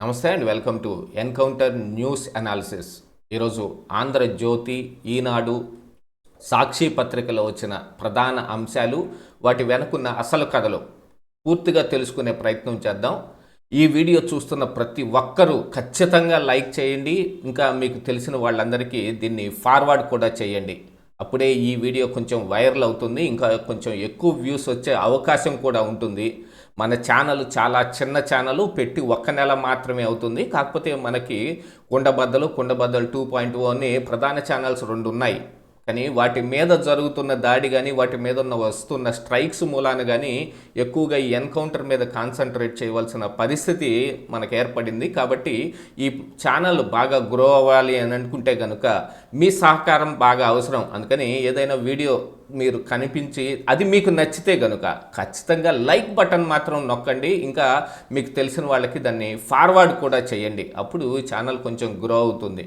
నమస్తే and welcome to encounter news analysis. ఈరోజు ఆంధ్రజ్యోతి ఈనాడు సాక్షి పత్రికలో వచ్చిన ప్రధాన అంశాలు వాటి వెనుకున్న అసలు కథలు పూర్తిగా తెలుసుకునే ప్రయత్నం చేద్దాం. ఈ వీడియో చూస్తున్న ప్రతి ఒక్కరూ ఖచ్చితంగా లైక్ చేయండి. ఇంకా మీకు తెలిసిన వాళ్ళందరికీ దీన్ని ఫార్వర్డ్ కూడా చేయండి. అప్పుడే ఈ వీడియో కొంచెం వైరల్ అవుతుంది ఇంకా కొంచెం ఎక్కువ వ్యూస్ వచ్చే అవకాశం కూడా ఉంటుంది. మన ఛానల్ చాలా చిన్న ఛానల్ పెట్టి ఒక్క నెల మాత్రమే అవుతుంది. కాకపోతే మనకి కుండబద్దలు కుండబద్దలు టూ పాయింట్ అని ప్రధాన ఛానల్స్ రెండు ఉన్నాయి. కానీ వాటి మీద జరుగుతున్న దాడి కానీ వాటి మీద ఉన్న వస్తున్న స్ట్రైక్స్ మూలాన కానీ ఎక్కువగా ఈ ఎన్కౌంటర్ మీద కాన్సన్ట్రేట్ చేయవలసిన పరిస్థితి మనకు ఏర్పడింది. కాబట్టి ఈ ఛానల్ బాగా గ్రో అవ్వాలి అని అనుకుంటే కనుక మీ సహకారం బాగా అవసరం. అందుకని ఏదైనా వీడియో మీరు కనిపించి అది మీకు నచ్చితే కనుక ఖచ్చితంగా లైక్ బటన్ మాత్రం నొక్కండి. ఇంకా మీకు తెలిసిన వాళ్ళకి దాన్ని ఫార్వర్డ్ కూడా చేయండి. అప్పుడు ఛానల్ కొంచెం గ్రో అవుతుంది.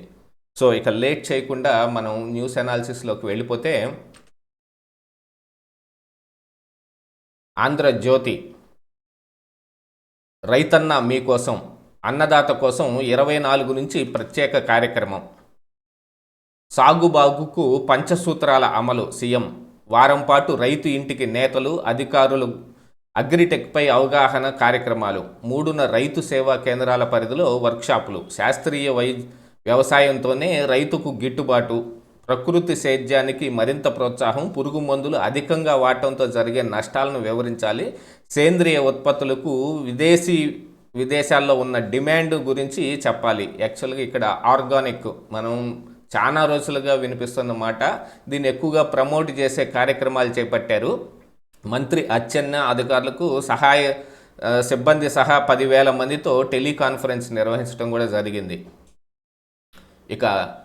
సో ఇక లేట్ చేయకుండా మనం న్యూస్ అనాలిసిస్లోకి వెళ్ళిపోతే ఆంధ్రజ్యోతి రైతన్న మీకోసం అన్నదాత కోసం ఇరవై నాలుగు నుంచి ప్రత్యేక కార్యక్రమం. సాగుబాగుకు పంచసూత్రాల అమలు సీఎం. వారం పాటు రైతు ఇంటికి నేతలు అధికారులు అగ్రిటెక్పై అవగాహన కార్యక్రమాలు. మూడున రైతు సేవా కేంద్రాల పరిధిలో వర్క్షాపులు. శాస్త్రీయ వై వ్యవసాయంతోనే రైతుకు గిట్టుబాటు ప్రకృతి సేద్యానికి మరింత ప్రోత్సాహం పురుగు మందులు అధికంగా వాడటంతో జరిగే నష్టాలను వివరించాలి. సేంద్రియ ఉత్పత్తులకు విదేశీ విదేశాల్లో ఉన్న డిమాండ్ గురించి చెప్పాలి. యాక్చువల్గా ఇక్కడ ఆర్గానిక్ మనం చాలా రోజులుగా వినిపిస్తున్న మాట దీన్ని ఎక్కువగా ప్రమోట్ చేసే కార్యక్రమాలు చేపట్టారు. మంత్రి అచ్చెన్న అధికారులకు సహాయ సిబ్బంది సహా పదివేల మందితో టెలికాన్ఫరెన్స్ నిర్వహించడం కూడా జరిగింది. ఇక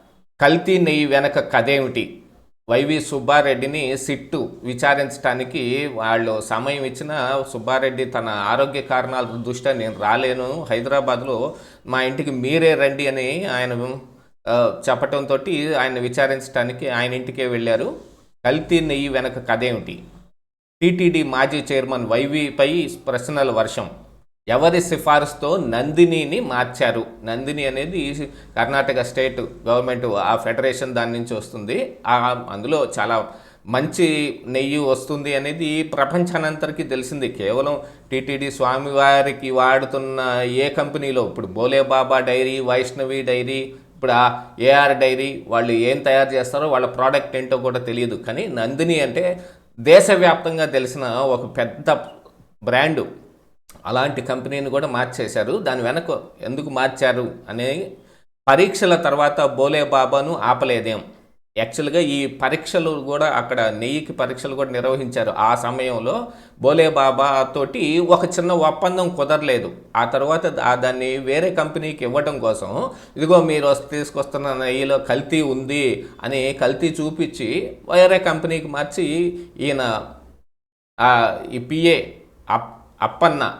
కల్తీ నెయ్యి వెనక కథేమిటి? వైవి సుబ్బారెడ్డిని సిట్టు విచారించడానికి వాళ్ళు సమయం ఇచ్చిన సుబ్బారెడ్డి తన ఆరోగ్య కారణాల దృష్ట్యా నేను రాలేను హైదరాబాద్లో మా ఇంటికి మీరే రండి అని ఆయన చెప్పటంతో ఆయన విచారించడానికి ఆయన ఇంటికే వెళ్ళారు. కల్తీ నెయ్యి వెనక కథేమిటి? టీటీడీ మాజీ చైర్మన్ వైవిపై ప్రశ్నల వర్షం. ఎవరి సిఫారసుతో నందినిని మార్చారు? నందిని అనేది కర్ణాటక స్టేట్ గవర్నమెంట్ ఆ ఫెడరేషన్ దాని నుంచి వస్తుంది. ఆ అందులో చాలా మంచి నెయ్యి వస్తుంది అనేది ప్రపంచానంతరికి తెలిసింది. కేవలం టీటీడీ స్వామివారికి వాడుతున్న ఏ కంపెనీలో ఇప్పుడు బోలే బాబా డైరీ వైష్ణవి డైరీ ఇప్పుడు ఆ ఏఆర్ డైరీ వాళ్ళు ఏం తయారు చేస్తారో వాళ్ళ ప్రోడక్ట్ ఏంటో కూడా తెలియదు. కానీ నందిని అంటే దేశవ్యాప్తంగా తెలిసిన ఒక పెద్ద బ్రాండు. అలాంటి కంపెనీని కూడా మార్చేశారు. దాని వెనక ఎందుకు మార్చారు అనే పరీక్షల తర్వాత బోలే బాబాను ఆపలేదేం. యాక్చువల్గా ఈ పరీక్షలు కూడా అక్కడ నెయ్యికి పరీక్షలు కూడా నిర్వహించారు. ఆ సమయంలో బోలే బాబా తోటి ఒక చిన్న ఒప్పందం కుదరలేదు. ఆ తర్వాత దాన్ని వేరే కంపెనీకి ఇవ్వడం కోసం ఇదిగో మీరు వస్తే తీసుకొస్తున్న నెయ్యిలో కల్తీ ఉంది అని కల్తీ చూపించి వేరే కంపెనీకి మార్చి ఈయన ఈ పిఏ అప్పన్న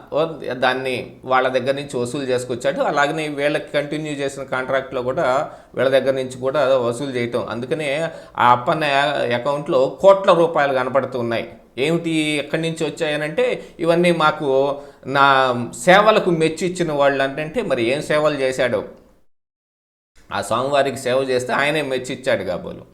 దాన్ని వాళ్ళ దగ్గర నుంచి వసూలు చేసుకొచ్చాడు. అలాగనే వీళ్ళకి కంటిన్యూ చేసిన కాంట్రాక్ట్లో కూడా వీళ్ళ దగ్గర నుంచి కూడా వసూలు చేయటం. అందుకనే ఆ అప్పన్న అకౌంట్లో కోట్ల రూపాయలు కనపడుతున్నాయి. ఏమిటి ఎక్కడి నుంచి వచ్చాయనంటే ఇవన్నీ మాకు నా సేవలకు మెచ్చి ఇచ్చిన వాళ్ళు అంటే మరి ఏం సేవలు చేశాడో? ఆ స్వామివారికి సేవ చేస్తే ఆయనే మెచ్చిచ్చాడు కాబోలు.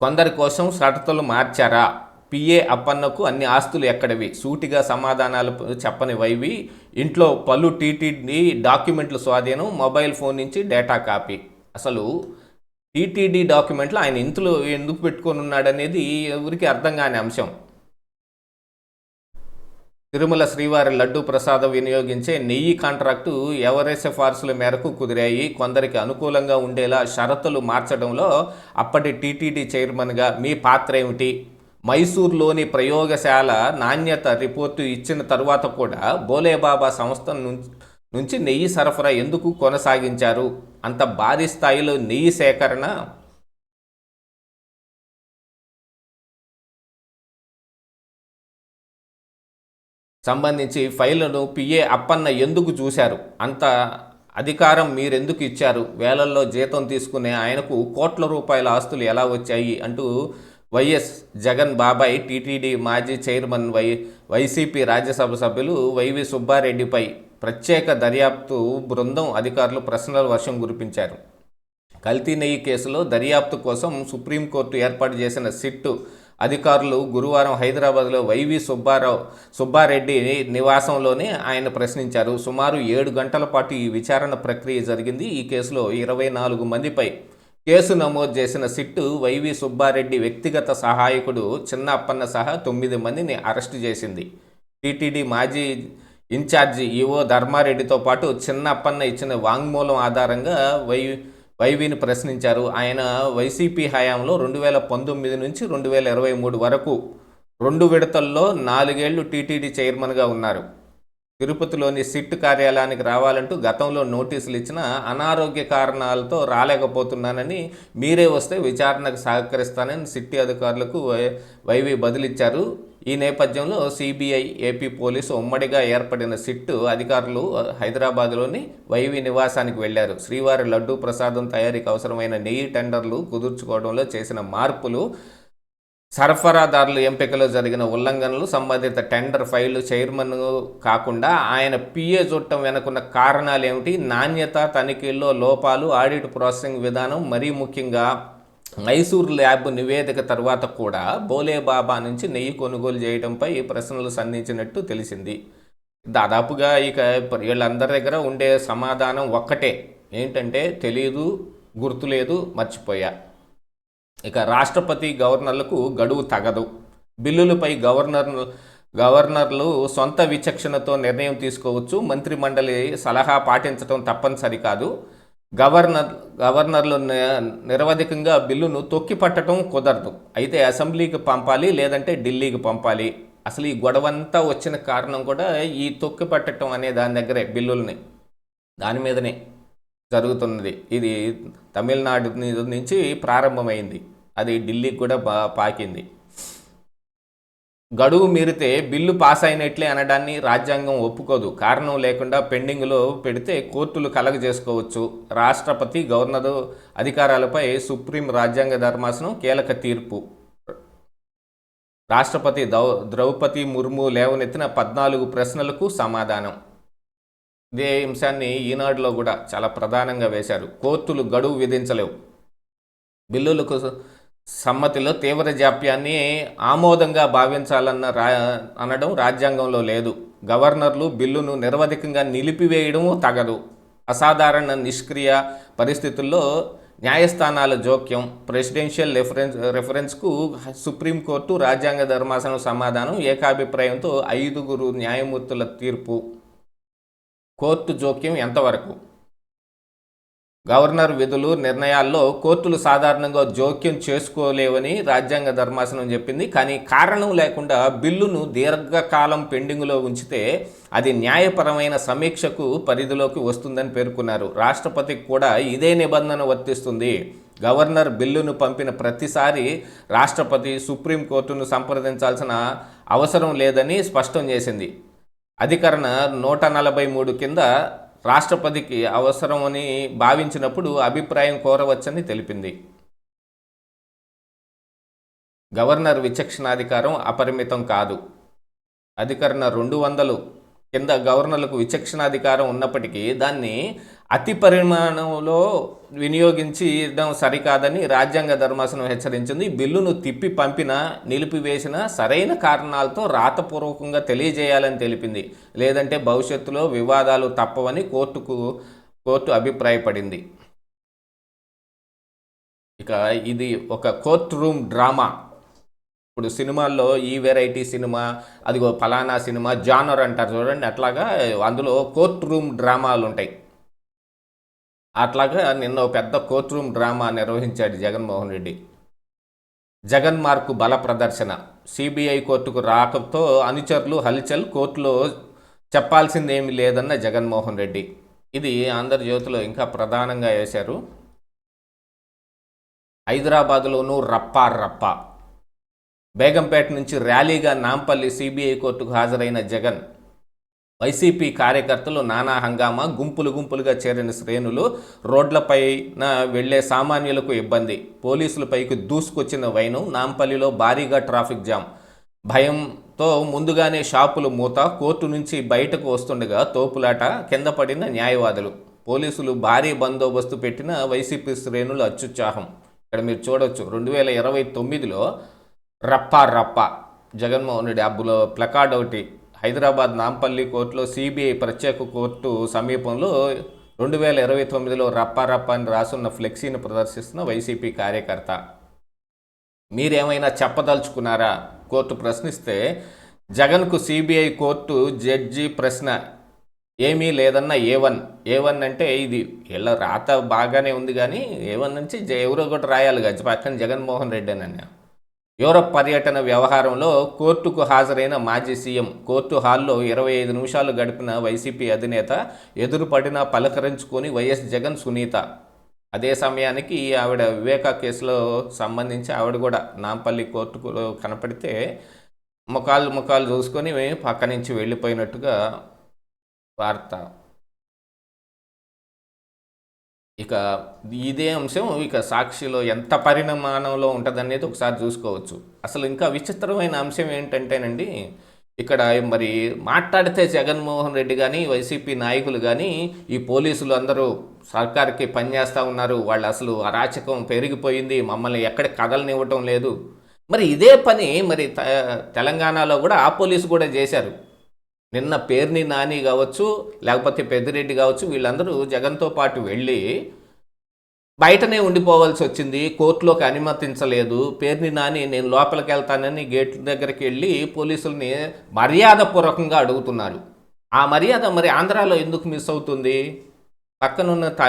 కొందరి కోసం షరతులు మార్చారా? పిఏ అప్పన్నకు అన్ని ఆస్తులు ఎక్కడవి? సూటిగా సమాధానాలు చెప్పని వైవి ఇంట్లో పలు టీటీడీ డాక్యుమెంట్లు స్వాధీనం మొబైల్ ఫోన్ నుంచి డేటా కాపీ. అసలు టీటీడీ డాక్యుమెంట్లు ఆయన ఇంట్లో ఎందుకు పెట్టుకొని ఉన్నాడనేది ఎవరికి అర్థం కాని అంశం. తిరుమల శ్రీవారి లడ్డు ప్రసాదం వినియోగించే నెయ్యి కాంట్రాక్టు ఎవరి సిఫార్సుల మేరకు కుదిరాయి కొందరికి అనుకూలంగా ఉండేలా షరతులు మార్చడంలో అప్పటి టీటీడీ చైర్మన్గా మీ పాత్ర ఏమిటి? మైసూర్లోని ప్రయోగశాల నాణ్యత రిపోర్టు ఇచ్చిన తరువాత కూడా బోలేబాబా సంస్థ నుంచి నెయ్యి సరఫరా ఎందుకు కొనసాగించారు? అంత భారీ స్థాయిలో నెయ్యి సేకరణ సంబంధించి ఫైళ్ళను పిఏ అప్పన్న ఎందుకు చూశారు? అంత అధికారం మీరెందుకు ఇచ్చారు? వేలల్లో జీతం తీసుకునే ఆయనకు కోట్ల రూపాయల ఆస్తులు ఎలా వచ్చాయి? అంటూ వైఎస్ జగన్ బాబాయ్ టీటీడీ మాజీ చైర్మన్ వై వైసీపీ రాజ్యసభ సభ్యులు వైవి సుబ్బారెడ్డిపై ప్రత్యేక దర్యాప్తు బృందం అధికారులు ప్రశ్నల వర్షం కురిపించారు. కల్తీ నెయ్యి కేసులో దర్యాప్తు కోసం సుప్రీంకోర్టు ఏర్పాటు చేసిన సిట్టు అధికారులు గురువారం హైదరాబాద్లో వైవి సుబ్బారావు సుబ్బారెడ్డి నివాసంలోనే ఆయన ప్రశ్నించారు. సుమారు ఏడు గంటల పాటు ఈ విచారణ ప్రక్రియ జరిగింది. ఈ కేసులో ఇరవై నాలుగు మందిపై కేసు నమోదు చేసిన సిట్టు వైవి సుబ్బారెడ్డి వ్యక్తిగత సహాయకుడు చిన్నప్పన్న సహా తొమ్మిది మందిని అరెస్టు చేసింది. టీటీడీ మాజీ ఇన్ఛార్జి ఈవో ధర్మారెడ్డితో పాటు చిన్నప్పన్న ఇచ్చిన వాంగ్మూలం ఆధారంగా వై వైవిని ప్రశ్నించారు. ఆయన వైసీపీ హయాంలో రెండు వేల పంతొమ్మిది నుంచి రెండు వేల ఇరవై మూడు వరకు రెండు విడతల్లో నాలుగేళ్ళు టీటీడీ చైర్మన్గా ఉన్నారు. తిరుపతిలోని సిట్ కార్యాలయానికి రావాలంటూ గతంలో నోటీసులు ఇచ్చిన అనారోగ్య కారణాలతో రాలేకపోతున్నానని మీరే వస్తే విచారణకు సహకరిస్తానని సిట్టి అధికారులకు వైవి బదిలిచ్చారు. ఈ నేపథ్యంలో సిబిఐ ఏపీ పోలీసు ఉమ్మడిగా ఏర్పడిన సిట్టు అధికారులు హైదరాబాద్లోని వైవి నివాసానికి వెళ్ళారు. శ్రీవారి లడ్డూ ప్రసాదం తయారీకి అవసరమైన నెయ్యి టెండర్లు కుదుర్చుకోవడంలో చేసిన మార్పులు సరఫరాదారుల ఎంపికలో జరిగిన ఉల్లంఘనలు సంబంధిత టెండర్ ఫైలు చైర్మన్ కాకుండా ఆయన పిఏ చూడటం వెనుకున్న కారణాలు ఏమిటి? నాణ్యత తనిఖీల్లో లోపాలు ఆడిట్ ప్రాసెసింగ్ విధానం మరీ ముఖ్యంగా మైసూర్ ల్యాబ్ నివేదిక తర్వాత కూడా బోలేబాబా నుంచి నెయ్యి కొనుగోలు చేయడంపై ప్రశ్నలు సంధించినట్టు తెలిసింది. దాదాపుగా ఇక వీళ్ళందరి దగ్గర ఉండే సమాధానం ఒక్కటే. ఏంటంటే తెలియదు గుర్తులేదు మర్చిపోయా. ఇక రాష్ట్రపతి గవర్నర్లకు గడువు తగదు. బిల్లులపై గవర్నర్ గవర్నర్లు సొంత విచక్షణతో నిర్ణయం తీసుకోవచ్చు. మంత్రిమండలి సలహా పాటించడం తప్పనిసరి కాదు. గవర్నర్ గవర్నర్లు నిరవధికంగా బిల్లును తొక్కిపట్టడం కుదరదు. అయితే అసెంబ్లీకి పంపాలి లేదంటే ఢిల్లీకి పంపాలి. అసలు ఈ గొడవంతా వచ్చిన కారణం కూడా ఈ తొక్కిపట్టడం అనే దాని దగ్గరే బిల్లుల్ని. దాని మీదనే. జరుగుతున్నది. ఇది తమిళనాడు నుంచి ప్రారంభమైంది. అది ఢిల్లీకి కూడా బా పాకింది. గడువు మీరితే బిల్లు పాస్ అయినట్లే అనడాన్ని రాజ్యాంగం ఒప్పుకోదు. కారణం లేకుండా పెండింగ్లో పెడితే కోర్టులు కలగజేసుకోవచ్చు రాష్ట్రపతి గవర్నర్ అధికారాలపై సుప్రీం రాజ్యాంగ ధర్మాసనం కీలక తీర్పు. రాష్ట్రపతి దౌ ద్రౌపది ముర్ము లేవనెత్తిన పద్నాలుగు ప్రశ్నలకు సమాధానం. ఇదే అంశాన్ని ఈనాడులో కూడా చాలా ప్రధానంగా వేశారు. కోర్టులు గడువు విధించలేవు. బిల్లులకు సమ్మతిలో తీవ్ర జాప్యాన్ని ఆమోదంగా భావించాలన్న రా అనడం రాజ్యాంగంలో లేదు. గవర్నర్లు బిల్లును నిరవధికంగా నిలిపివేయడం తగదు. అసాధారణ నిష్క్రియ పరిస్థితుల్లో న్యాయస్థానాల జోక్యం ప్రెసిడెన్షియల్ రెఫరెన్స్ రెఫరెన్స్కు సుప్రీంకోర్టు రాజ్యాంగ ధర్మాసనం సమాధానం ఏకాభిప్రాయంతో ఐదుగురు న్యాయమూర్తుల తీర్పు కోర్టు జోక్యం ఎంతవరకు? గవర్నర్ విధులు నిర్ణయాల్లో కోర్టులు సాధారణంగా జోక్యం చేసుకోలేవని రాజ్యాంగ ధర్మాసనం చెప్పింది. కానీ కారణం లేకుండా బిల్లును దీర్ఘకాలం పెండింగ్లో ఉంచితే అది న్యాయపరమైన సమీక్షకు పరిధిలోకి వస్తుందని పేర్కొన్నారు. రాష్ట్రపతికి కూడా ఇదే నిబంధన వర్తిస్తుంది. గవర్నర్ బిల్లును పంపిన ప్రతిసారి రాష్ట్రపతి సుప్రీంకోర్టును సంప్రదించాల్సిన అవసరం లేదని స్పష్టం చేసింది. అధికరణ నూట నలభై మూడు కింద రాష్ట్రపతికి అవసరమని భావించినప్పుడు అభిప్రాయం కోరవచ్చని తెలిపింది. గవర్నర్ విచక్షణాధికారం అపరిమితం కాదు. అధికరణ రెండు వందలు కింద గవర్నర్లకు విచక్షణాధికారం ఉన్నప్పటికీ దాన్ని అతి పరిమాణంలో వినియోగించడం సరికాదని రాజ్యాంగ ధర్మాసనం హెచ్చరించింది. బిల్లును తిప్పి పంపిన నిలిపివేసిన సరైన కారణాలతో రాతపూర్వకంగా తెలియజేయాలని తెలిపింది. లేదంటే భవిష్యత్తులో వివాదాలు తప్పవని కోర్టుకు కోర్టు అభిప్రాయపడింది. ఇక ఇది ఒక కోర్ట్ రూమ్ డ్రామా. ఇప్పుడు సినిమాల్లో ఈ వెరైటీ సినిమా అదిగో ఫలానా సినిమా జానర్ అంటారు చూడండి. అట్లాగా అందులో కోర్ట్ రూమ్ డ్రామాలు ఉంటాయి అట్లాగా నిన్న ఒక పెద్ద కోర్ట్ రూమ్ డ్రామా నిర్వహించాడు జగన్మోహన్ రెడ్డి. జగన్ మార్కు బల ప్రదర్శన. సిబిఐ కోర్టుకు రాకతో అనుచరులు హల్చల్ కోర్టులో చెప్పాల్సిందేమీ లేదన్న జగన్మోహన్ రెడ్డి. ఇది ఆంధ్రజ్యోతిలో ఇంకా ప్రధానంగా వేశారు. హైదరాబాద్లోనూ రప్పా రప్ప. బేగంపేట నుంచి ర్యాలీగా నాంపల్లి సిబిఐ కోర్టుకు హాజరైన జగన్. వైసీపీ కార్యకర్తలు నానా హంగామా గుంపులు గుంపులుగా చేరిన శ్రేణులు రోడ్లపైన వెళ్ళే సామాన్యులకు ఇబ్బంది. పోలీసులపైకి దూసుకొచ్చిన వైను నాంపల్లిలో భారీగా ట్రాఫిక్ జామ్. భయంతో ముందుగానే షాపులు మూత కోర్టు నుంచి బయటకు వస్తుండగా తోపులాట కింద పడిన న్యాయవాదులు. పోలీసులు భారీ బందోబస్తు పెట్టిన వైసీపీ శ్రేణులు అత్యుత్సాహం. ఇక్కడ మీరు చూడొచ్చు రెండు వేల ఇరవై తొమ్మిదిలో రప్పా రప్ప జగన్మోహన్ రెడ్డి అబ్బులో ప్లకార్డ్ ఒకటి హైదరాబాద్ నాంపల్లి కోర్టులో సిబిఐ ప్రత్యేక కోర్టు సమీపంలో రెండు వేల ఇరవై తొమ్మిదిలో రప్పారప్ప అని రాసున్న ఫ్లెక్సీని ప్రదర్శిస్తున్న వైసీపీ కార్యకర్త. మీరేమైనా చెప్పదలుచుకున్నారా? కోర్టు ప్రశ్నిస్తే జగన్కు సిబిఐ కోర్టు జడ్జి ప్రశ్న ఏమీ లేదన్న ఏ వన్ ఏ వన్ అంటే ఇది వీళ్ళ రాత బాగానే ఉంది కానీ ఏ వన్ నుంచి ఎవరో ఒకటి రాయాలి కదా పక్కన జగన్మోహన్ రెడ్డి అని యూరప్ పర్యటన వ్యవహారంలో కోర్టుకు హాజరైన మాజీ సీఎం కోర్టు హాల్లో ఇరవై ఐదు నిమిషాలు గడిపిన వైసీపీ అధినేత ఎదురుపడిన పలకరించుకొని వైఎస్ జగన్ సునీత. అదే సమయానికి ఆవిడ వివేక కేసులో సంబంధించి ఆవిడ కూడా నాంపల్లి కోర్టుకు కనపడితే ముఖాలు ముఖాలు చూసుకొని పక్క నుంచి వెళ్ళిపోయినట్టుగా వార్త. ఇక ఇదే అంశం ఇక సాక్షిలో ఎంత పరిణామానంలో ఉంటుందనేది ఒకసారి చూసుకోవచ్చు. అసలు ఇంకా విచిత్రమైన అంశం ఏంటంటేనండి ఇక్కడ మరి మాట్లాడితే జగన్మోహన్ రెడ్డి కానీ వైసీపీ నాయకులు కానీ ఈ పోలీసులు అందరూ సర్కార్కి పనిచేస్తూ ఉన్నారు. వాళ్ళు అసలు అరాచకం పెరిగిపోయింది. మమ్మల్ని ఎక్కడ కదలనివ్వటం లేదు. మరి ఇదే పని మరి తెలంగాణలో కూడా ఆ పోలీసు కూడా చేశారు. నిన్న పేర్ని నాని కావచ్చు లేకపోతే పెద్దిరెడ్డి కావచ్చు వీళ్ళందరూ జగన్తో పాటు వెళ్ళి బయటనే ఉండిపోవాల్సి వచ్చింది కోర్టులోకి అనుమతించలేదు. పేర్ని నాని నేను లోపలికి వెళ్తానని గేట్ దగ్గరికి వెళ్ళి పోలీసుల్ని మర్యాదపూర్వకంగా అడుగుతున్నారు. ఆ మర్యాద మరి ఆంధ్రాలో ఎందుకు మిస్ అవుతుంది? పక్కనున్న త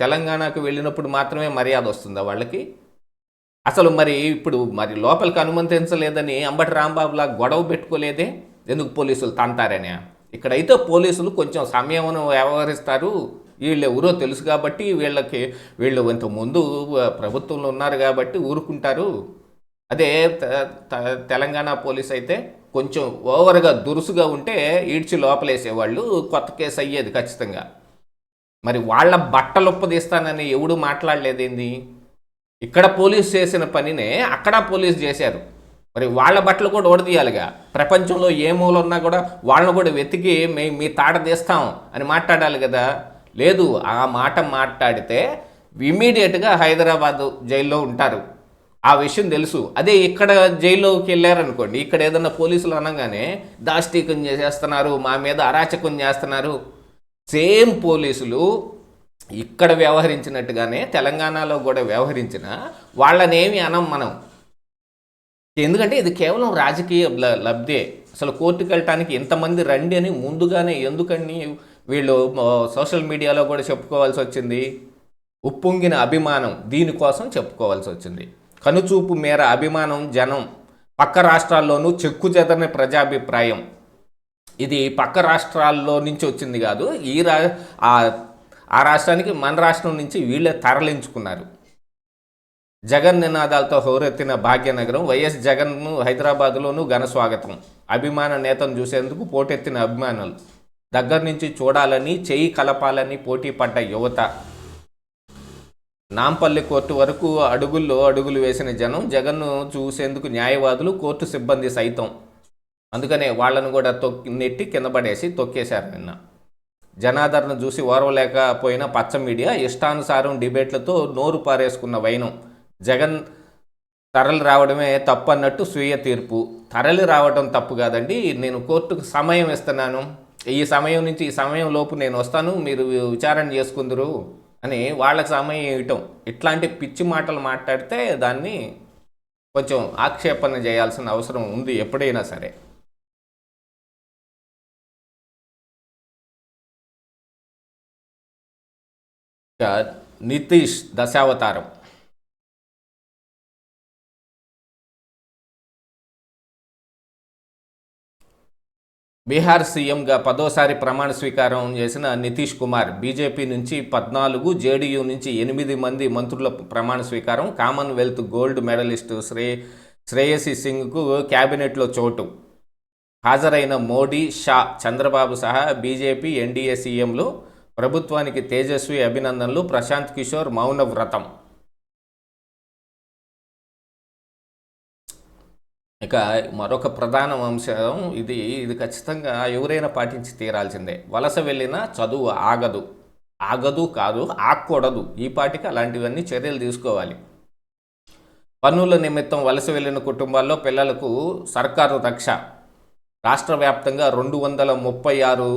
తెలంగాణకు వెళ్ళినప్పుడు మాత్రమే మర్యాద వస్తుందా వాళ్ళకి? అసలు మరి ఇప్పుడు మరి లోపలికి అనుమతించలేదని అంబటి రాంబాబులా గొడవ పెట్టుకోలేదే? ఎందుకు పోలీసులు తంతారనే? ఇక్కడైతే పోలీసులు కొంచెం సమయమును వ్యవహరిస్తారు. వీళ్ళు ఎవరో తెలుసు కాబట్టి వీళ్ళకి వీళ్ళు ఇంత ముందు ప్రభుత్వంలో ఉన్నారు కాబట్టి ఊరుకుంటారు. అదే త- తెలంగాణ పోలీస్ అయితే కొంచెం ఓవర్గా దురుసుగా ఉంటే ఈడ్చి లోపలేసేవాళ్ళు కొత్త కేసు అయ్యేది ఖచ్చితంగా. మరి వాళ్ళ బట్టలు ఉప్పదీస్తానని ఎవడు మాట్లాడలేదేంది? ఇక్కడ పోలీస్ చేసిన పనినే అక్కడ పోలీస్ చేశారు. మరి వాళ్ళ బట్టలు కూడా ఓడదీయాలిగా. ప్రపంచంలో ఏ మూల ఉన్నా కూడా వాళ్ళని కూడా వెతికి మేము మీ తాట తీస్తాం అని మాట్లాడాలి కదా. లేదు ఆ మాట మాట్లాడితే ఇమీడియట్గా హైదరాబాద్ జైల్లో ఉంటారు. ఆ విషయం తెలుసు. అదే ఇక్కడ జైల్లోకి వెళ్ళారనుకోండి ఇక్కడ ఏదన్నా పోలీసులు అనగానే దాష్టీకం చేసేస్తున్నారు మా మీద అరాచకం చేస్తున్నారు. సేమ్ పోలీసులు ఇక్కడ వ్యవహరించినట్టుగానే తెలంగాణలో కూడా వ్యవహరించిన వాళ్ళనేమి అనం మనం. ఎందుకంటే ఇది కేవలం రాజకీయ ల- లబ్ధే. అసలు కోర్టుకు వెళ్ళటానికి ఎంతమంది రండి అని ముందుగానే ఎందుకని వీళ్ళు సోషల్ మీడియాలో కూడా చెప్పుకోవాల్సి వచ్చింది. ఉప్పొంగిన అభిమానం దీనికోసం చెప్పుకోవాల్సి వచ్చింది. కనుచూపు మేర అభిమానం జనం పక్క రాష్ట్రాల్లోనూ చెక్కు చెదరని ప్రజాభిప్రాయం. ఇది పక్క రాష్ట్రాల్లో నుంచి వచ్చింది కాదు ఈ రా ఆ ఆ రాష్ట్రానికి మన రాష్ట్రం నుంచి వీళ్ళే తరలించుకున్నారు. జగన్ నినాదాలతో హోరెత్తిన భాగ్యనగరం వైఎస్ జగన్ను హైదరాబాద్లోనూ ఘన స్వాగతం. అభిమాన నేతను చూసేందుకు పోటెత్తిన అభిమానులు. దగ్గర నుంచి చూడాలని చేయి కలపాలని పోటీ పడ్డ యువత. నాంపల్లి కోర్టు వరకు అడుగుల్లో అడుగులు వేసిన జనం జగన్ను చూసేందుకు న్యాయవాదులు కోర్టు సిబ్బంది సైతం. అందుకనే వాళ్ళను కూడా తొక్కి నెట్టి కింద పడేసి తొక్కేశారు నిన్న. జనాదరణ చూసి ఓర్వలేకపోయిన పచ్చ మీడియా ఇష్టానుసారం డిబేట్లతో నోరు పారేసుకున్న వైనం. జగన్ తరలి రావడమే తప్పు అన్నట్టు స్వీయ తీర్పు. తరలి రావడం తప్పు కాదండి. నేను కోర్టుకు సమయం ఇస్తున్నాను. ఈ సమయం నుంచి ఈ సమయం లోపు నేను వస్తాను. మీరు విచారణ చేసుకుందరు అని వాళ్ళకి సమయం ఇవ్వటం. ఇట్లాంటి పిచ్చి మాటలు మాట్లాడితే దాన్ని కొంచెం ఆక్షేపణ చేయాల్సిన అవసరం ఉంది ఎప్పుడైనా సరే. నితీష్ దశావతారం. బీహార్ సీఎంగా పదోసారి ప్రమాణ స్వీకారం చేసిన నితీష్ కుమార్ బీజేపీ నుంచి పద్నాలుగు జేడీయూ నుంచి ఎనిమిది మంది మంత్రుల ప్రమాణ స్వీకారం కామన్వెల్త్ గోల్డ్ మెడలిస్టు శ్రే శ్రేయసి సింగ్కు క్యాబినెట్లో చోటు. హాజరైన మోడీ షా చంద్రబాబు సహా బీజేపీ ఎన్డీఏ సీఎంలు ప్రభుత్వానికి తేజస్వి అభినందనలు ప్రశాంత్ కిషోర్ మౌన వ్రతం ఇక మరొక ప్రధాన అంశం ఇది ఇది ఖచ్చితంగా ఎవరైనా పాటించి తీరాల్సిందే. వలస వెళ్ళిన చదువు ఆగదు. ఆగదు కాదు ఆగకూడదు ఈ పాటికి అలాంటివన్నీ చర్యలు తీసుకోవాలి. పన్నుల నిమిత్తం వలస వెళ్ళిన కుటుంబాల్లో పిల్లలకు సర్కారు రక్ష. రాష్ట్ర వ్యాప్తంగా రెండు వందల ముప్పై ఆరు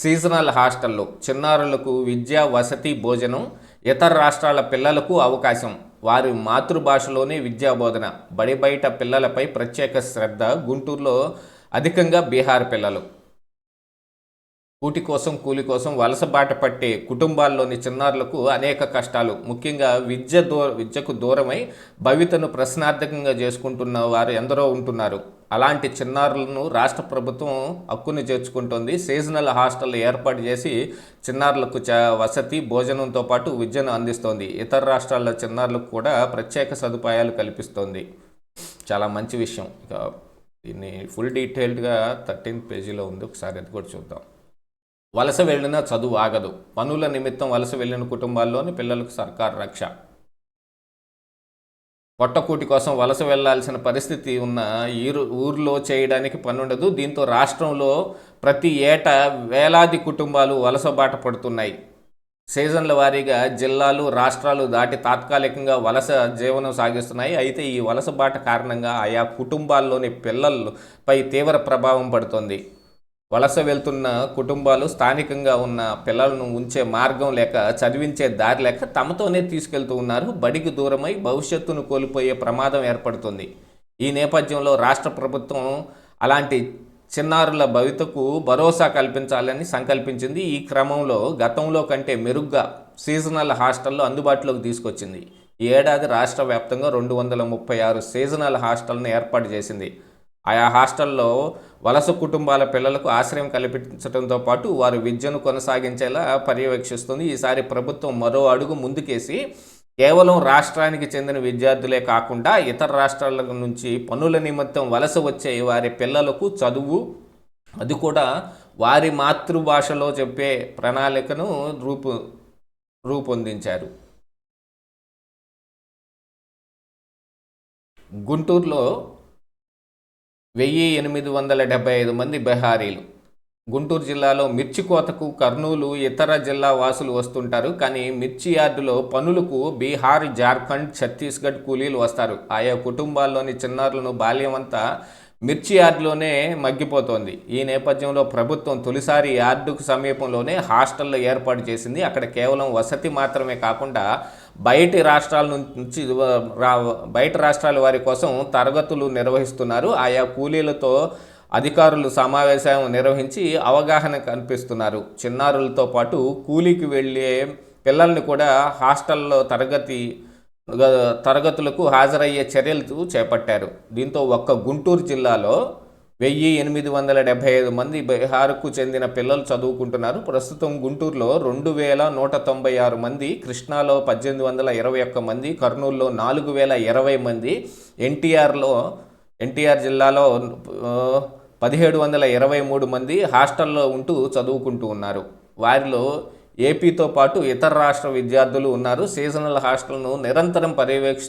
సీజనల్ హాస్టల్లో చిన్నారులకు విద్య వసతి భోజనం ఇతర రాష్ట్రాల పిల్లలకు అవకాశం. వారి మాతృభాషలోనే విద్యా బోధన బడి బయట పిల్లలపై ప్రత్యేక శ్రద్ధ. గుంటూరులో అధికంగా బీహార్ పిల్లలు. కూటి కోసం కూలి కోసం వలస బాట పట్టే కుటుంబాల్లోని చిన్నారులకు అనేక కష్టాలు. ముఖ్యంగా విద్య దూర విద్యకు దూరమై భవితను ప్రశ్నార్థకంగా చేసుకుంటున్న వారు ఎందరో ఉంటున్నారు. అలాంటి చిన్నారులను రాష్ట్ర ప్రభుత్వం హక్కుని చేర్చుకుంటుంది. సీజనల్ హాస్టల్ ఏర్పాటు చేసి చిన్నారులకు చ వసతి భోజనంతో పాటు విద్యను అందిస్తోంది. ఇతర రాష్ట్రాల చిన్నారులకు కూడా ప్రత్యేక సదుపాయాలు కల్పిస్తోంది. చాలా మంచి విషయం. ఇక దీన్ని ఫుల్ డీటెయిల్డ్గా థర్టీన్త్ పేజీలో ఉంది. ఒకసారి అది కూడా చూద్దాం. వలస వెళ్ళిన చదువు ఆగదు. పనుల నిమిత్తం వలస వెళ్ళిన కుటుంబాల్లోని పిల్లలకు సర్కార్ రక్ష. పొట్టకూటి కోసం వలస వెళ్ళాల్సిన పరిస్థితి ఉన్న ఈరు ఊర్లో చేయడానికి పనుండదు. దీంతో రాష్ట్రంలో ప్రతి ఏటా వేలాది కుటుంబాలు వలస బాట పడుతున్నాయి. సీజన్ల వారీగా జిల్లాలు రాష్ట్రాలు దాటి తాత్కాలికంగా వలస జీవనం సాగిస్తున్నాయి. అయితే ఈ వలస బాట కారణంగా ఆయా కుటుంబాల్లోని పిల్లలపై తీవ్ర ప్రభావం పడుతుంది. వలస వెళ్తున్న కుటుంబాలు స్థానికంగా ఉన్న పిల్లలను ఉంచే మార్గం లేక చదివించే దారి లేక తమతోనే తీసుకెళ్తూ ఉన్నారు. బడికి దూరమై భవిష్యత్తును కోల్పోయే ప్రమాదం ఏర్పడుతుంది. ఈ నేపథ్యంలో రాష్ట్ర ప్రభుత్వం అలాంటి చిన్నారుల భవితకు భరోసా కల్పించాలని సంకల్పించింది. ఈ క్రమంలో గతంలో కంటే మెరుగ్గా సీజనల్ హాస్టల్లో అందుబాటులోకి తీసుకొచ్చింది. ఈ ఏడాది రాష్ట్ర వ్యాప్తంగా రెండు వందల ముప్పై ఆరు సీజనల్ హాస్టల్ను ఏర్పాటు చేసింది. ఆయా హాస్టల్లో వలస కుటుంబాల పిల్లలకు ఆశ్రయం కల్పించడంతో పాటు వారి విద్యను కొనసాగించేలా పర్యవేక్షిస్తుంది. ఈసారి ప్రభుత్వం మరో అడుగు ముందుకేసి కేవలం రాష్ట్రానికి చెందిన విద్యార్థులే కాకుండా ఇతర రాష్ట్రాల నుంచి పనుల నిమిత్తం వలస వచ్చే వారి పిల్లలకు చదువు అది కూడా వారి మాతృభాషలో చెప్పే ప్రణాళికను రూపు రూపొందించారు. గుంటూరులో వెయ్యి ఎనిమిది వందల డెబ్బై ఐదు మంది బెహారీలు. గుంటూరు జిల్లాలో మిర్చి కోతకు కర్నూలు ఇతర జిల్లా వాసులు వస్తుంటారు. కానీ మిర్చి యార్డులో పనులకు బీహార్ జార్ఖండ్ ఛత్తీస్గఢ్ కూలీలు వస్తారు. ఆయా కుటుంబాల్లోని చిన్నారులను బాల్యమంతా మిర్చి యార్డులోనే మగ్గిపోతోంది. ఈ నేపథ్యంలో ప్రభుత్వం తొలిసారి యార్డుకు సమీపంలోనే హాస్టల్లో ఏర్పాటు చేసింది. అక్కడ కేవలం వసతి మాత్రమే కాకుండా బయటి రాష్ట్రాల నుంచి బయట రాష్ట్రాల వారి కోసం తరగతులు నిర్వహిస్తున్నారు. ఆయా కూలీలతో అధికారులు సమావేశం నిర్వహించి అవగాహన కల్పిస్తున్నారు. చిన్నారులతో పాటు కూలీకి వెళ్ళే పిల్లల్ని కూడా హాస్టల్లో తరగతి తరగతులకు హాజరయ్యే చర్యలు చేపట్టారు. దీంతో ఒక్క గుంటూరు జిల్లాలో వెయ్యి ఎనిమిది వందల డెబ్బై ఐదు మంది బీహార్కు చెందిన పిల్లలు చదువుకుంటున్నారు. ప్రస్తుతం గుంటూరులో రెండు వేల నూట తొంభై ఆరు మంది కృష్ణాలో పద్దెనిమిది వందల ఇరవై ఒక్క మంది కర్నూలులో నాలుగు వేల ఇరవై మంది ఎన్టీఆర్లో ఎన్టీఆర్ జిల్లాలో పదిహేడు వందల ఇరవై మూడు మంది హాస్టల్లో ఉంటూ చదువుకుంటూ ఉన్నారు. వారిలో ఏపీతో పాటు ఇతర రాష్ట్ర విద్యార్థులు ఉన్నారు. సీజనల్ హాస్టల్ను నిరంతరం పర్యవేక్ష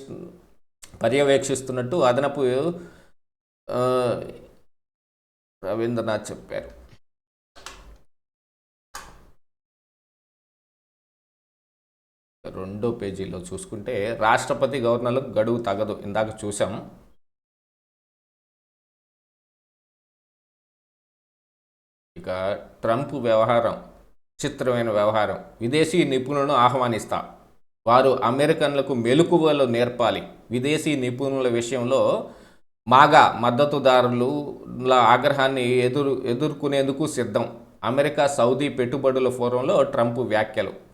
పర్యవేక్షిస్తున్నట్టు అదనపు రవీంద్రనాథ్ చెప్పారు. రెండో పేజీలో చూసుకుంటే రాష్ట్రపతి గవర్నర్లకు గడువు తగదు. ఇందాక చూసాం ఇక ట్రంప్ వ్యవహారం చిత్రమైన వ్యవహారం. విదేశీ నిపుణులను ఆహ్వానిస్తా. వారు అమెరికన్లకు మెలకువలు నేర్పాలి. విదేశీ నిపుణుల విషయంలో మాగా మద్దతుదారుల ఆగ్రహాన్ని ఎదురు ఎదుర్కొనేందుకు సిద్ధం. అమెరికా సౌదీ పెట్టుబడుల ఫోరంలో ట్రంప్ వ్యాఖ్యలు.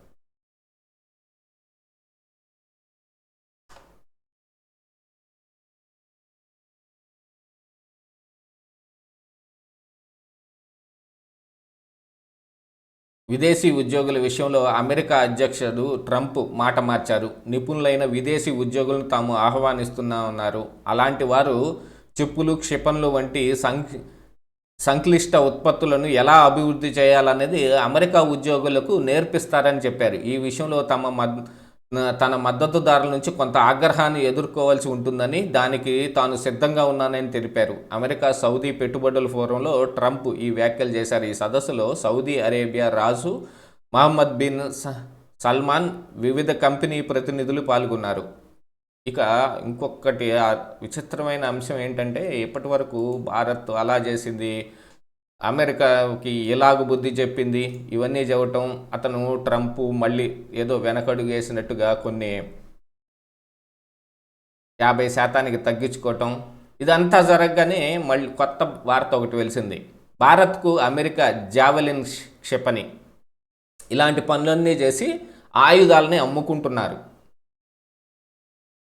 విదేశీ ఉద్యోగుల విషయంలో అమెరికా అధ్యక్షుడు ట్రంప్ మాట మార్చారు. నిపుణులైన విదేశీ ఉద్యోగులను తాము ఆహ్వానిస్తున్నామన్నారు. అలాంటి వారు చెప్పులు క్షిపణులు వంటి సంక్ సంక్లిష్ట ఉత్పత్తులను ఎలా అభివృద్ధి చేయాలనేది అమెరికా ఉద్యోగులకు నేర్పిస్తారని చెప్పారు. ఈ విషయంలో తమ మద్ తన మద్దతుదారుల నుంచి కొంత ఆగ్రహాన్ని ఎదుర్కోవాల్సి ఉంటుందని దానికి తాను సిద్ధంగా ఉన్నానని తెలిపారు. అమెరికా సౌదీ పెట్టుబడుల ఫోరంలో ట్రంప్ ఈ వ్యాఖ్యలు చేశారు. ఈ సదస్సులో సౌదీ అరేబియా రాజు మహమ్మద్ బిన్ స- సల్మాన్ వివిధ కంపెనీ ప్రతినిధులు పాల్గొన్నారు. ఇక ఇంకొకటి విచిత్రమైన అంశం ఏంటంటే ఇప్పటి వరకు భారత్ అలా చేసింది. అమెరికాకి ఇలాగ బుద్ధి చెప్పింది. ఇవన్నీ చెప్పటం అతను ట్రంప్ మళ్ళీ ఏదో వెనకడుగు వేసినట్టుగా కొన్ని యాభై శాతానికి తగ్గించుకోవటం. ఇదంతా జరగగానే మళ్ళీ కొత్త వార్త ఒకటి వెలిసింది. భారత్కు అమెరికా జావెలిన్ క్షిపణి. ఇలాంటి పనులన్నీ చేసి ఆయుధాలని అమ్ముకుంటున్నారు.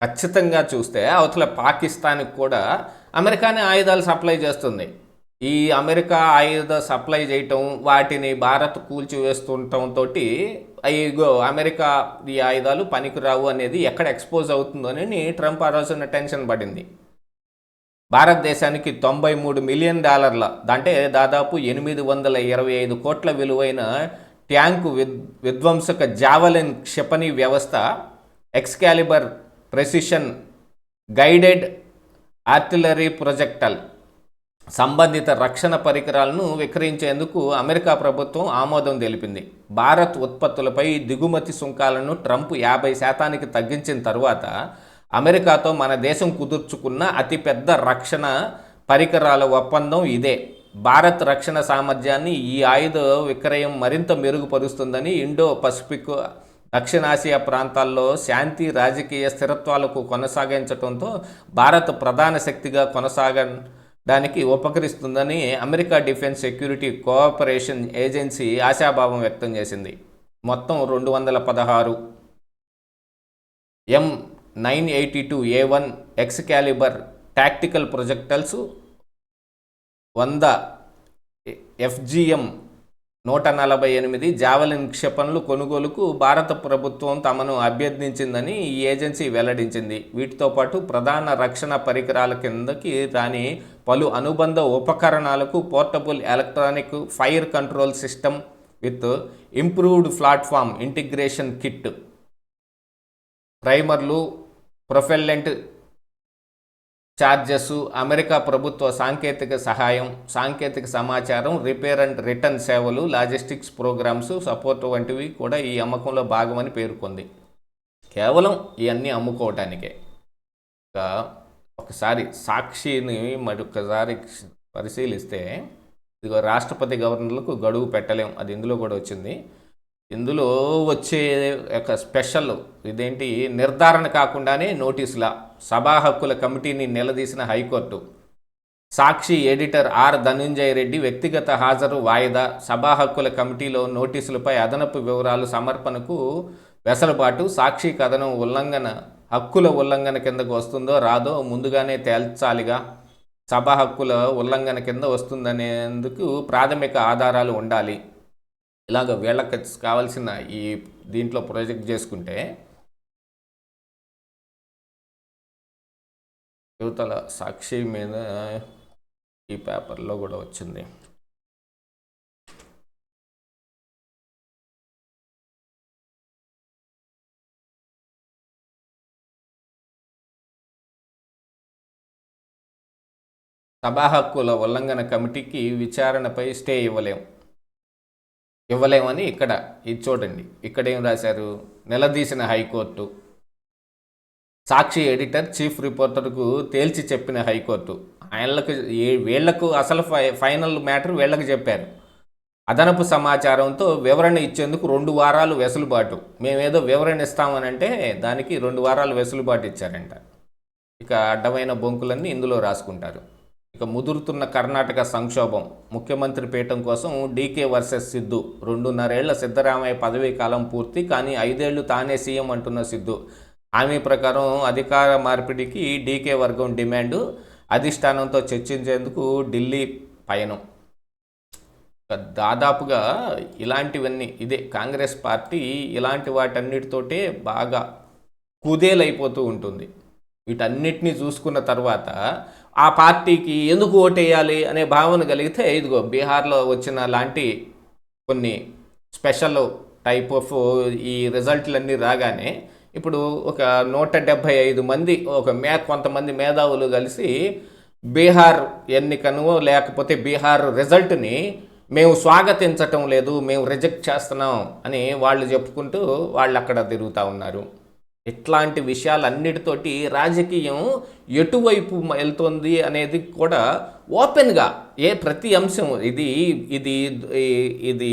ఖచ్చితంగా చూస్తే అవతల పాకిస్తాన్కి కూడా అమెరికానే ఆయుధాలు సప్లై చేస్తుంది. ఈ అమెరికా ఆయుధ సప్లై చేయటం వాటిని భారత్ కూల్చివేస్తుండటంతో అయ్యో అమెరికా ఈ ఆయుధాలు పనికిరావు అనేది ఎక్కడ ఎక్స్పోజ్ అవుతుందోనని ట్రంప్ ఆ రోజున టెన్షన్ పడింది. భారతదేశానికి తొంభై మూడు మిలియన్ డాలర్ల అంటే దాదాపు ఎనిమిది వందల ఇరవై ఐదు కోట్ల విలువైన ట్యాంకు విద్ విధ్వంసక జావలిన్ క్షిపణి వ్యవస్థ Excalibur precision guided artillery projectile సంబంధిత రక్షణ పరికరాలను విక్రయించేందుకు అమెరికా ప్రభుత్వం ఆమోదం తెలిపింది. భారత్ ఉత్పత్తులపై దిగుమతి సుంకాలను ట్రంప్ యాభై శాతానికి తగ్గించిన తరువాత అమెరికాతో మన దేశం కుదుర్చుకున్న అతిపెద్ద రక్షణ పరికరాల ఒప్పందం ఇదే. భారత్ రక్షణ సామర్థ్యాన్ని ఈ ఆయుధ విక్రయం మరింత మెరుగుపరుస్తుందని ఇండో పసిఫిక్ దక్షిణాసియా ప్రాంతాల్లో శాంతి రాజకీయ స్థిరత్వాలకు కొనసాగించడంతో భారత్ ప్రధాన శక్తిగా దానికి ఉపకరిస్తుందని America defence security cooperation agency ఆశాభావం వ్యక్తం చేసింది. మొత్తం రెండు వందల పదహారు M nine eighty two A one Excalibur tactical projectiles వంద ఎఫ్జిఎం నూట నలభై ఎనిమిది జావలిన్ క్షిపణులు కొనుగోలుకు భారత ప్రభుత్వం తమను అభ్యర్థించిందని ఈ ఏజెన్సీ వెల్లడించింది. వీటితో పాటు ప్రధాన రక్షణ పరికరాల కిందకి రాని పలు అనుబంధ ఉపకరణాలకు portable electronic fire control system with improved platform integration kit. ప్రైమర్లు propellant charges America ప్రభుత్వ సాంకేతిక సహాయం సాంకేతిక సమాచారం రిపేర్ అండ్ రిటర్న్ సేవలు లాజిస్టిక్స్ ప్రోగ్రామ్స్ సపోర్ట్ వంటివి కూడా ఈ అమ్మకంలో భాగమని పేర్కొంది. కేవలం ఇవన్నీ అమ్ముకోవటానికే. ఒకసారి సాక్షిని మరొకసారి పరిశీలిస్తే ఇదిగో రాష్ట్రపతి గవర్నర్లకు గడువు పెట్టలేం. అది ఇందులో కూడా వచ్చింది. ఇందులో వచ్చే ఒక స్పెషల్ ఇదేంటి? నిర్ధారణ కాకుండానే నోటీసుల సభా హక్కుల కమిటీని నిలదీసిన high court. Sakshi editor R Dhanunjaya Reddy వ్యక్తిగత హాజరు వాయిదా సభా హక్కుల కమిటీలో నోటీసులపై అదనపు వివరాలు సమర్పణకు వెసలుబాటు సాక్షి కథనం ఉల్లంఘన హక్కుల ఉల్లంఘన కిందకు వస్తుందో రాదో ముందుగానే తేల్చాలిగా. సభా హక్కుల ఉల్లంఘన కింద వస్తుందనేందుకు ప్రాథమిక ఆధారాలు ఉండాలి. ఇలాగ వీళ్ళకి కావాల్సిన ఈ దీంట్లో ప్రాజెక్ట్ చేసుకుంటే యువతల సాక్షి మీద ఈ పేపర్లో కూడా వచ్చింది. సభా హక్కుల ఉల్లంఘన కమిటీకి విచారణపై స్టే ఇవ్వలేం. ఇవ్వలేమని ఇక్కడ ఇది చూడండి. ఇక్కడ ఏం రాశారు? నిలదీసిన high court. Sakshi editor chief రిపోర్టర్కు తేల్చి చెప్పిన హైకోర్టు. ఆయనలకు వీళ్ళకు అసలు ఫై ఫైనల్ మ్యాటర్ వీళ్ళకి చెప్పారు. అదనపు సమాచారంతో వివరణ ఇచ్చేందుకు రెండు వారాలు వెసులుబాటు. మేమేదో వివరణ ఇస్తామని అంటే దానికి రెండు వారాలు వెసులుబాటు ఇచ్చారంట. ఇక అడ్డమైన బొంకులన్నీ ఇందులో రాసుకుంటారు. ఇక ముదురుతున్న కర్ణాటక సంక్షోభం. ముఖ్యమంత్రి పీఠం కోసం డీకే వర్సెస్ సిద్ధు. రెండున్నరేళ్ళ సిద్ధరామయ్య పదవీ కాలం పూర్తి కానీ ఐదేళ్ళు తానే సీఎం అంటున్న సిద్ధు. హామీ ప్రకారం అధికార మార్పిడికి డీకే వర్గం డిమాండు అధిష్టానంతో చర్చించేందుకు ఢిల్లీ పయనం. దాదాపుగా ఇలాంటివన్నీ ఇదే. కాంగ్రెస్ పార్టీ ఇలాంటి వాటన్నిటితోటే బాగా కుదేలైపోతూ ఉంటుంది. వీటన్నిటిని చూసుకున్న తర్వాత ఆ పార్టీకి ఎందుకు ఓటేయాలి అనే భావన కలిగితే ఇదిగో బీహార్లో వచ్చిన లాంటి కొన్ని స్పెషల్ టైప్ ఆఫ్ ఈ రిజల్ట్లన్నీ రాగానే ఇప్పుడు ఒక నూట డెబ్భై ఐదు మంది ఒక మే కొంతమంది మేధావులు కలిసి బీహార్ ఎన్నికను లేకపోతే బీహార్ రిజల్ట్ని మేము స్వాగతించటం లేదు మేము రిజెక్ట్ చేస్తున్నాం అని వాళ్ళు చెప్పుకుంటూ వాళ్ళు అక్కడ తిరుగుతూ ఉన్నారు. ఇట్లాంటి విషయాలన్నిటితోటి రాజకీయం ఎటువైపు వెళ్తుంది అనేది కూడా ఓపెన్గా ఏ ప్రతి అంశం ఇది ఇది ఇది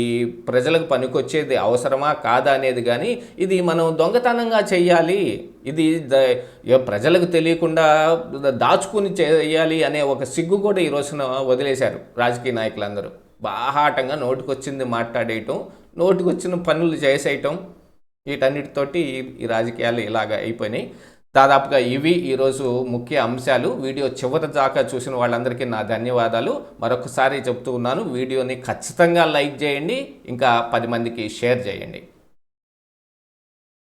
ప్రజలకు పనికొచ్చేది అవసరమా కాదా అనేది కానీ ఇది మనం దొంగతనంగా చెయ్యాలి. ఇది ప్రజలకు తెలియకుండా దాచుకుని చేయాలి అనే ఒక సిగ్గు కూడా ఈ రోజున వదిలేశారు రాజకీయ నాయకులందరూ. బాహాటంగా నోటికొచ్చింది మాట్లాడేయటం నోటికొచ్చిన పనులు చేసేయటం వీటన్నిటితోటి ఈ రాజకీయాలు ఇలాగ అయిపోయినాయి. దాదాపుగా ఇవి ఈరోజు ముఖ్య అంశాలు. వీడియో చివరి దాకా చూసిన వాళ్ళందరికీ నా ధన్యవాదాలు. మరొకసారి చెప్తూ ఉన్నాను వీడియోని ఖచ్చితంగా లైక్ చేయండి ఇంకా పది మందికి షేర్ చేయండి.